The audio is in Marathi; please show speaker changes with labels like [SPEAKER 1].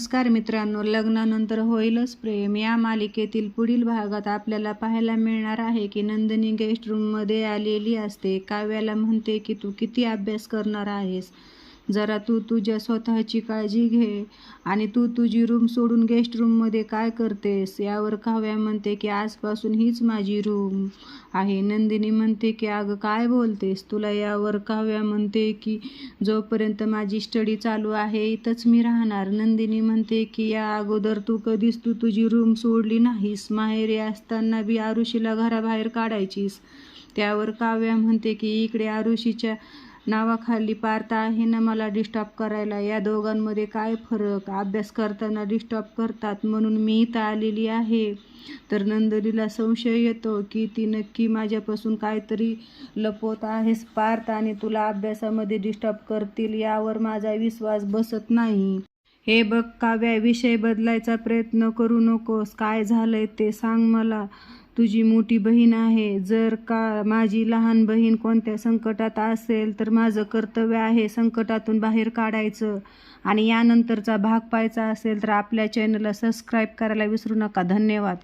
[SPEAKER 1] नमस्कार मित्रांनो लग्नानंतर होईलच प्रेम. या मालिकेतील पुढील भागात आपल्याला पाहायला मिळणार आहे की नंदिनी गेस्ट रूममध्ये आलेली असते. काव्याला म्हणते की तू किती अभ्यास करणार आहेस? जरा तू तुझ्या स्वतःची काळजी घे आणि तू तुझी रूम सोडून गेस्ट रूममध्ये काय करतेस यावर काव्या म्हणते की आजपासून हीच माझी रूम आहे. नंदिनी म्हणते की अगं काय बोलतेस? तुला यावर काव्या म्हणते की जोपर्यंत माझी स्टडी चालू आहे इथंच मी राहणार. नंदिनी म्हणते की या अगोदर तू कधीच तू तुझी रूम सोडली नाहीस. माहेरी असताना बी आरुषीला घराबाहेर काढायचीस. त्यावर काव्या म्हणते की इकडे आरुषीच्या नावाखाली पार्थ आहे ना मला डिस्टर्ब करायला. या दोघांमध्ये काय फरक? अभ्यास करताना डिस्टर्ब करतात म्हणून मी इथं आलेली आहे. तर नंदनीला संशय येतो की ती नक्की माझ्यापासून काहीतरी लपवत आहेस पार्थ आणि तुला अभ्यासामध्ये डिस्टर्ब करतील यावर माझा विश्वास बसत नाही. हे बघ काव्या विषय बदलायचा प्रयत्न करू नकोस. काय झालंय ते सांग मला. तुझी मोठी बहीण आहे. जर का माझी लहान बहीण कोणत्या संकटात असेल तर माझं कर्तव्य आहे संकटातून बाहेर काढायचं. आणि यानंतरचा भाग पाहायचा असेल तर आपल्या चॅनलला सबस्क्राईब करायला विसरू नका. धन्यवाद.